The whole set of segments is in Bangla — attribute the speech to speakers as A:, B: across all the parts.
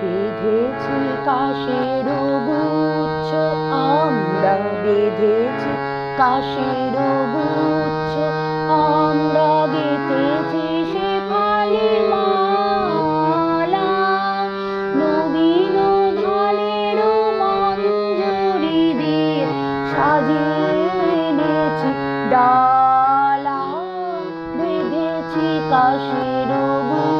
A: বেঁধেছি কাশের গুচ্ছ, আমরা বেঁধেছি কাশের গুচ্ছ, আমরা গেতেছি সে ফালি মালা। নবীন ধানের মঞ্জুরি দিয়ে সাজিয়ে এনেছি ডালা, বেঁধেছি কাশের গুচ্ছ।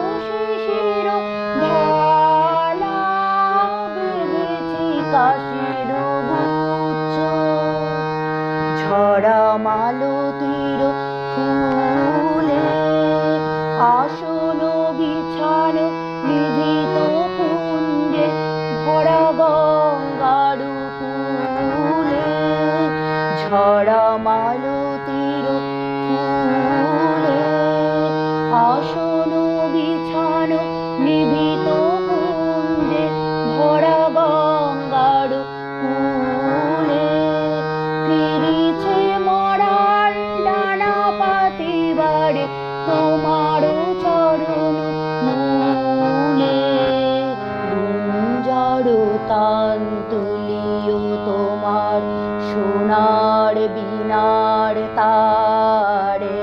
A: ঝরা মালতির ফুলে। সোনার বিনার তারে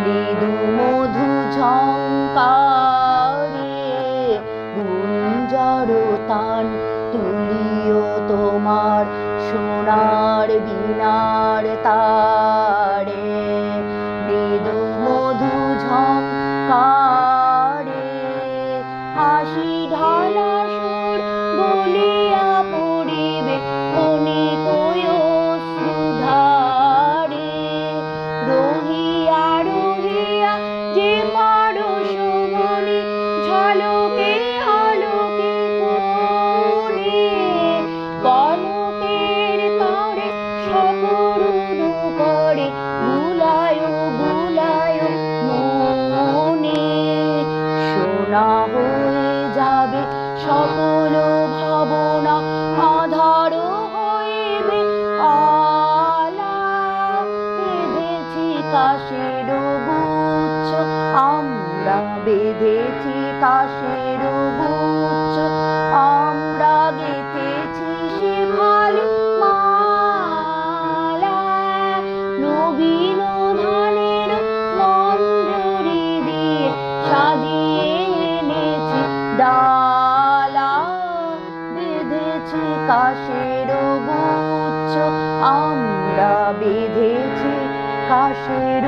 A: মৃদু মধু ঝঙ্কারে গুঞ্জর তান তুলিও তোমার সোনার বিনার তারে। সকরুণ করে বুলায় বুলায় মনে। সোনা হয়ে যাবে সকল কাশের গুচ্ছ আমরা বেঁধেছি। কাশের